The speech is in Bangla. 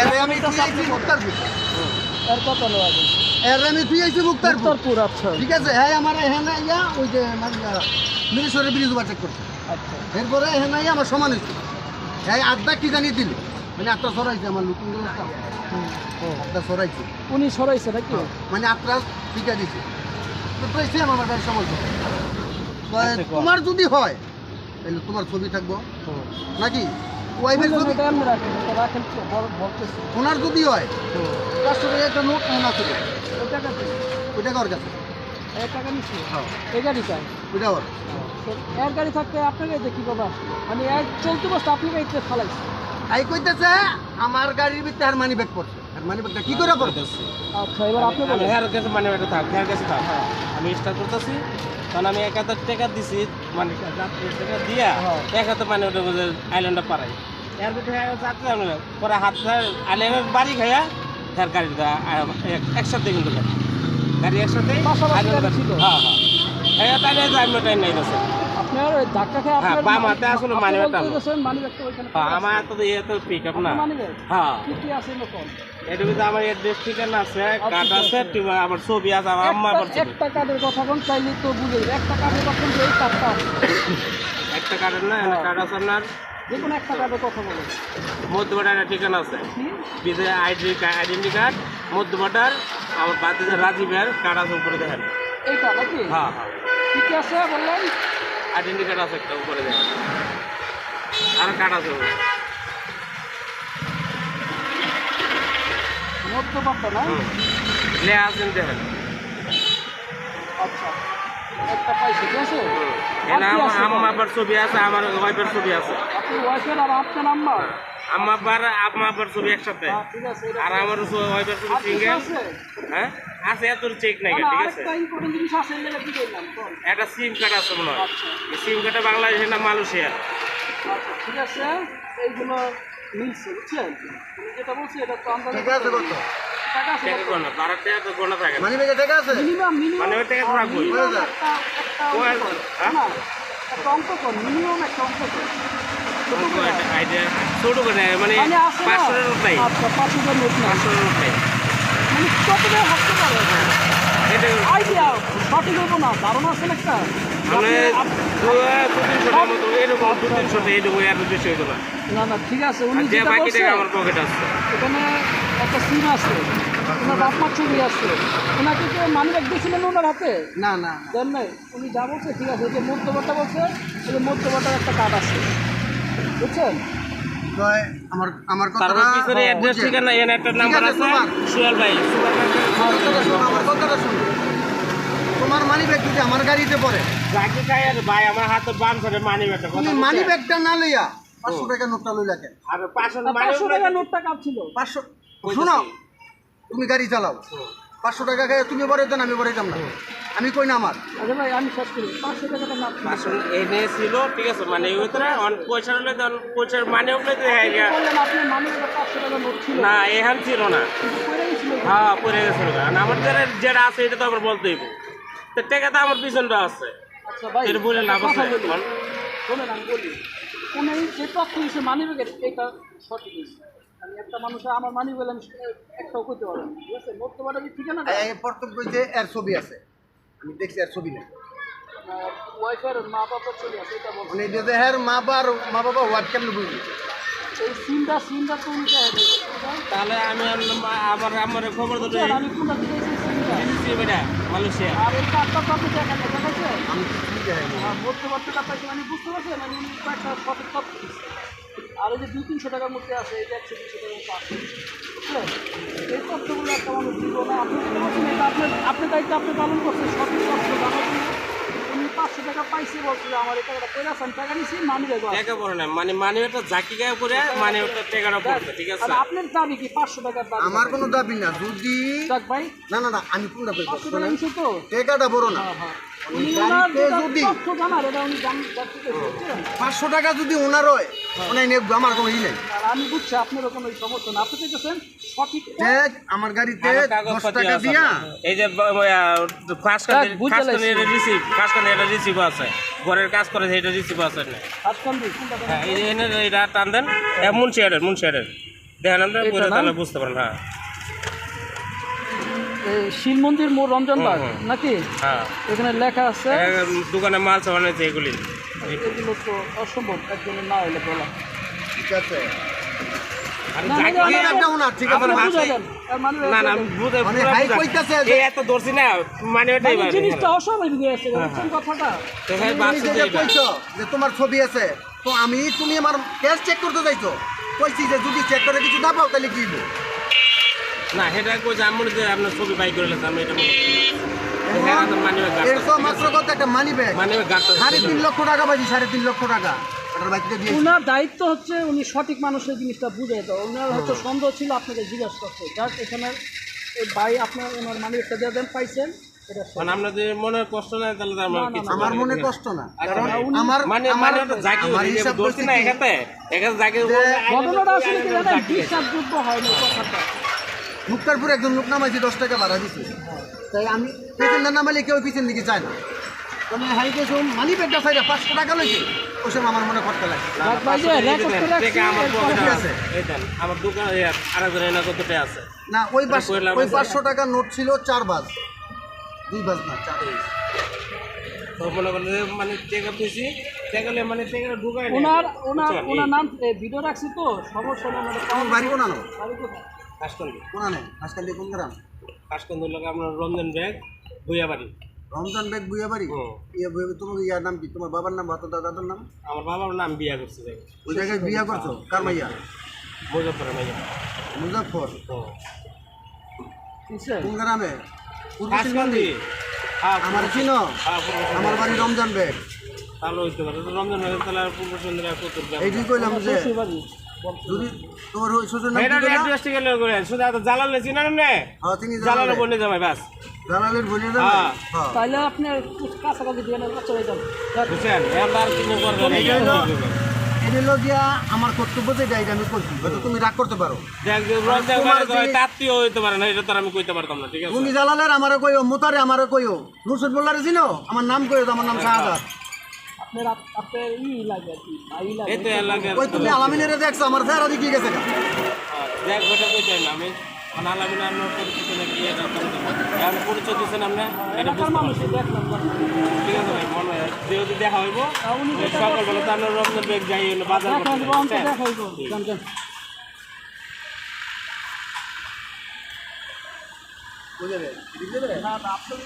এরে আমি তুই আইছি মুক্তারপুর এর কত নেওয়া যায় আমি তুই আইছি মুক্তারপুর আচ্ছা। ঠিক আছে হ্যাঁ আমার এখানে ইয়া ওই যে মিরেশ্বরের ব্রিজ ওভারটেক করছে। আচ্ছা। এরপরে এখানে ইয়া আমার সমান হয়েছে হ্যাঁ আড্ডা কি জানি দিল। মানে আটটা সরাইছে আমার লুকিং হুম, সরাইছে উনি সরাইছে নাকি? মানে আটটা ঠিকা দিছে। তো তো সেম আমার গাড়ি সমস্ত তোমার যদি হয় তাহলে তোমার ছবি থাকব। নাকি? ওয়াইফের ছবি? বলতেছি। ওনার যদি হয় পাঁচশো টাকা একটা নোট ওনার ছবি ওই টাকাতে ওইটা ওর কাছে। এক টাকা নিচ্ছে? হ্যাঁ। এই গাড়িটায় ওইটা ওর। তো গাড়ি থাকতে আপনার গাড়িতে মানে এক চলতে বসতে আপনি গাড়িতে ফালাইছে? আই কইতেছে আমার গাড়ির ভিতরে আর মানি ব্যাগ পড়ছে। আর মানি ব্যাগটা কি করে আচ্ছা এবার আপনি আমি বলেন। হেয়ার কাছে মানে একটা থাক হেয়ার কাছে থাক। আমি স্টার্ট করতেছি কারণ আমি এক হাজার টাকা দিছি মানে টাকা দিয়া হ্যাঁ। এক হাতে মানে আইল্যান্ডে পারাই এর ভিতরে যাত্রী আমি পরে হাত আইল্যান্ডের বাড়ি খাইয়া গাড়িটা একসাথে কিন্তু গাড়ি। হ্যাঁ হ্যাঁ। হ্যাঁ তাহলে টাইম নাই গেছে আপনার ওই ধাক্কা খেয়ে হ্যাঁ, বাম হাতে আসলে money bag মানি ব্যাগটা ওইখানে হ্যাঁ, আমার তো ইয়ে তো পিক আপ না। ব্যাগ? হ্যাঁ। কি কি আছে আমার ঠিকানা কার্ড আমার ছবি আছে আমার আম্মা ছবি একটা কার্ডের কথা কোন চাইলে তো বুঝে। একটা কার্ডের কথা এই কার্ডটা আছে। একটা কার্ডের না কার্ড আছে আপনার? যে কোনো একটা কার্ডের কথা বলে। মধ্যবাটার একটা ঠিকানা আছে। কি? বিজে আইডি আইডেন্টি কার্ড মধ্যবাটার আমার বাদ দিয়ে রাজীবের কার্ড আছে উপরে দেখেন। এইটা নাকি? হ্যাঁ হ্যাঁ। কি কি আছে বললেন? আইডেন্টি কার্ড আছে একটা উপরে দেখেন। আর কার্ড আছে উপরে। মধ্যপাট্টা না হুম। লেয়া আছেন দেখেন। আচ্ছা। একটা পাইছি ঠিক আছে? আমার? আব্বার ছবি আছে আমার ওয়াইফের ছবি আছে। ওয়াইফের আর আপনার নাম্বার আম্মা আব্বার আম্মা আব্বার ছবি একসাথে হ্যাঁ, আর আমার ওয়াইফের ছবি সিঙ্গেল আছে? হ্যাঁ আছে এত চেক নাই না, না, ঠিক আছে আরেকটা important জিনিস আছে, এই জায়গায় কি বললাম, বল। একটা সিম কার্ড আছে মনে হয় আচ্ছা, সিম কার্ডটা বাংলাদেশের না মালয়েশিয়ার আচ্ছা, ঠিক আছে, এইগুলো মিলছে, বুঝছেন? যেটা বলছি, এটা তো আমরা- ঠিক আছে কত। মানি মানে? একটা- অঙ্ক? কর। হ্যাঁ? একটা অঙ্ক কর, ছোট করে। করে মানে মানে না? নোট নাই আচ্ছা, পাঁচ হাজার নোট নাই। পাঁচশোর নোট নাই মানে কত করে পারে? এটা সঠিক হব না, ধারণা আছে একটা? মানে না না ঠিক আছে উনি আছে এখানে একটা সিম আছে ওনার বাপ মার ছবি আছে ওনাকে কি মানি ব্যাগ দিয়েছিলেন ওনার হাতে না না দেন নাই উনি যা বলছে ঠিক আছে যে বলছে যে একটা কার্ড আছে বুঝছেন? আমার আমার কথাটা পিছনে অ্যাড্রেস ঠিকানা এখানে নাম্বার আছে, আছে তোমার। সুয়াল ভাই। সুয়াল ভাই কথাটা শোনো, আমার কথাটা শোনো। তোমার মানি ব্যাগ যদি আমার গাড়িতে পড়ে। যাকে খাই আর ভাই আমার হাতে বাম সাইডে মানি ব্যাগটা তুমি মানি ব্যাগটা না লইয়া পাঁচশো টাকা নোটটা লইলা কেন? আর পাঁচশো আর পাঁচশো টাকা নোটটা কাপ ছিল? পাঁচশো শোনো তুমি গাড়ি চালাও। পাঁচশো টাকা খাই তুমি বড় দেন আমি বড় না। আমি কই না আমার? আচ্ছা ভাই আমি শেষ করি। পাঁচশো টাকাটা না পাঁচশো এনে ছিল ঠিক আছে মানে ওই অন- পয়সা হলে তখন পয়সার মানে তো হ্যাঁ আপনি মানি পাঁচশো টাকা নোট ছিল। না এখান ছিল না। হ্যাঁ পড়ে গেছিল। আমার যেটা যেটা আছে এটা তো আবার বলতে হইব তো টাকা তো আমার পিছনটা আছে। আচ্ছা ভাই এর বলে লাভ কথা বলি। শোনেন আমি বলি। উনি যে তথ্য দিচ্ছে মানি এটা সঠিক আমি একটা মানুষের আমার মানি ব্যাগ আমি একটাও করতে পারব না। ঠিক আছে? মধ্যবারটা যে ঠিকানা এর ছবি আছে। আমি দেখছি এর ছবি ওয়াইফাই মা বাবার এটা বলছে মানে এটা যে মা বাবার মা বাবা হোয়াট কেমন বুঝলি এই সিমটা সিমটা তো উনি তাহলে আমি আবার আমার খবর তো আমি কোনটা দিয়েছি বেটা মালয়েশিয়া। আর এই কার্ডটা তো আপনি দেখা যাচ্ছে আমি না। মানে বুঝতে পারছেন? মানে কয়েকটা দিচ্ছে। আর এই যে দু তিনশো টাকার মধ্যে আছে এই যে একশো তিনশো টাকার মধ্যে আছে। বুঝলেন? এই তথ্যগুলো একটা মানুষ দিব না আপনি যেটা বলছেন এটা আপনার আপনার দায়িত্ব আপনি পালন করছেন সঠিক তথ্য উনি পাঁচশো টাকা পাইছে বলছিল আমার এই টাকাটা পয়লা আছেন টাকা নিছি মানি দেবো টাকা পড়ে না মানে মানি ওটা জাকি গায়ে মানি ওটা টাকাটা পড়ছে ঠিক আছে? আর আপনার দাবি কি? পাঁচশো টাকার দাবি আমার কোনো দাবি না। যদি ভাই। না না না আমি কোনটা নিছে তো? টাকাটা বড় না। হ্যাঁ হ্যাঁ। যদি-? পাঁচশো টাকা যদি ওনার হয় ওনাই নেব আমার কোনো ই নেই। আমি বুঝছি আপনারও কোনো এই আপনি চাইতেছেন সঠিক যে আমার গাড়িতে দশ টাকা দিয়া এই যে ফার্স্ট রিসিভ এটা রিসিভ আছে। ঘরের কাজ করে রিসিভ আছে হ্যাঁ এই যে এনে এটা টান দেন। দেখেন আমরা বুঝতে পারেন হ্যাঁ। মোড় রমজানবাগ। নাকি? হ্যাঁ। এখানে লেখা আছে দোকানে মাল চালানো এগুলি। এগুলো তো অসম্ভব একজনের না হলে বলা। ঠিক আছে। আছে। আছে তোমার ছবি আছে তো আমি তুমি আমার ক্যাশ চেক করতে চাইছো। কইছি যে যদি চেক করে কিছু না পাও তাহলে কি? না সেটা কই যে আমি মনে করি আপনার ছবি বাই করে লেছে আমি এটা মনে হ্যাঁ, মানি এরকম মাত্র কত একটা মানি ব্যাগ মানি সাড়ে তিন লক্ষ টাকা পাইছি সাড়ে তিন লক্ষ টাকা। ওটার ওনার দায়িত্ব হচ্ছে উনি সঠিক মানুষের জিনিসটা বুঝে তো ওনার হয়তো সন্দেহ ছিল আপনাকে জিজ্ঞাসা করছে যাক এখানে এই ভাই আপনার ওনার মানি একটা দিয়ে দেন পাইছেন। মানে আপনার যদি মনে কষ্ট নাই তাহলে তো আমার মনে কষ্ট না। আচ্ছা, কারণ। আমার মানে আমার মানে জাকি আমার হিসাব যাবে ধরছি করছি না এখানে এখানে জাকি ঘটনাটা আসলে কি জানেন? বিশ্বাসযোগ্য হয়নি কথাটা। মুক্তারপুর একজন লোক নামাইছি দশ টাকা ভাড়া দিছি। তাই আমি পেছনটা নামাইলে কেউ পিছন দিকে চায় না। মানি পাঁচশো টাকা লইছে। ওই সময় আমার মনে করতে লাগে। না, না, আমার দোকান কতটা আছে। না ওই ওই পাঁচশো টাকা নোট ছিল চার বাজ দুই বাজ না চার তো মনে করেন মানে মানে ঢুকাই ওনার ওনার ওনার নাম ভিডিও রাখছি তো সমস্যা বাড়ি কোনা নো বাড়ি কোথায়? কাশকন্দি কোনা নেই হাসকান্দি কোন গ্রাম? কাশকন্দি লোক আপনার রমজান ব্যাগ রমজান বেগ বুয়া বাড়ি হুম। ইয়ে বুয়া তোমার ইয়ার নাম কি? তোমার বাবার নাম বা তোর দাদার নাম? আমার বাবার নাম বিয়া করছে ওই জায়গায় বিয়া করছ? কার মাইয়া? মুজফর মাইয়া। মুজাফর কোন গ্রামে? সিংহলী? হ্যাঁ আমার চিনো? হ্যাঁ। আমার বাড়ি রমজান বেগ তাহলে হইতে পারে। রমজান ব্যাগ তাহলে পূর্ব ব্যাগ? এইটুই কইলাম যে। যদি তোমার ওই শ্বশুর নাম এটা অ্যাড্রেস ঠিক করে শুধু জ্বালালে চিনা না হ্যাঁ তিনি জালালের। বলে যাবে বাস জালালের নাম হ্যাঁ। হ্যাঁ। তাইলে আপনি দিয়ে আচ্ছা যান। বুঝছেন? এবার কিছু করবেন? এটা হলো গিয়া আমার কর্তব্য যে এটা আমি করছি হয়তো তুমি রাগ করতে পারো। দেখ যে রমজান তোমার ব্যাগ যে- তাত্তিও হইতে পারে না এটা তো আমি কইতে পারতাম না ঠিক আছে? তুমি জালালের আমারও কইও মোতারে আমারও কইও। নুসরত মোল্লারে চিনো? আমার নাম কইও তো, আমার নাম শাহাদাত। আপনার আপ- আপনার ই লাগে আর কি ভাই লাগে এই তো এলাকার ওই তুমি আলামিনের দেখছ আমার চেহারা দিকে গেছে গা। দেখ ওটা কইতে না আমি অনালামিন আপনার পরিচিত নাকি এটা তো আমি জানি না। আমি পরিচয় দিচ্ছেন আপনি? এলাকার মানুষ দেখলাম ঠিক আছে ভাই মনে হয় যেহেতু দেখা হইব সকালবেলা তো আমরা রমজান ব্যাগ যাই বাজার না না আপনার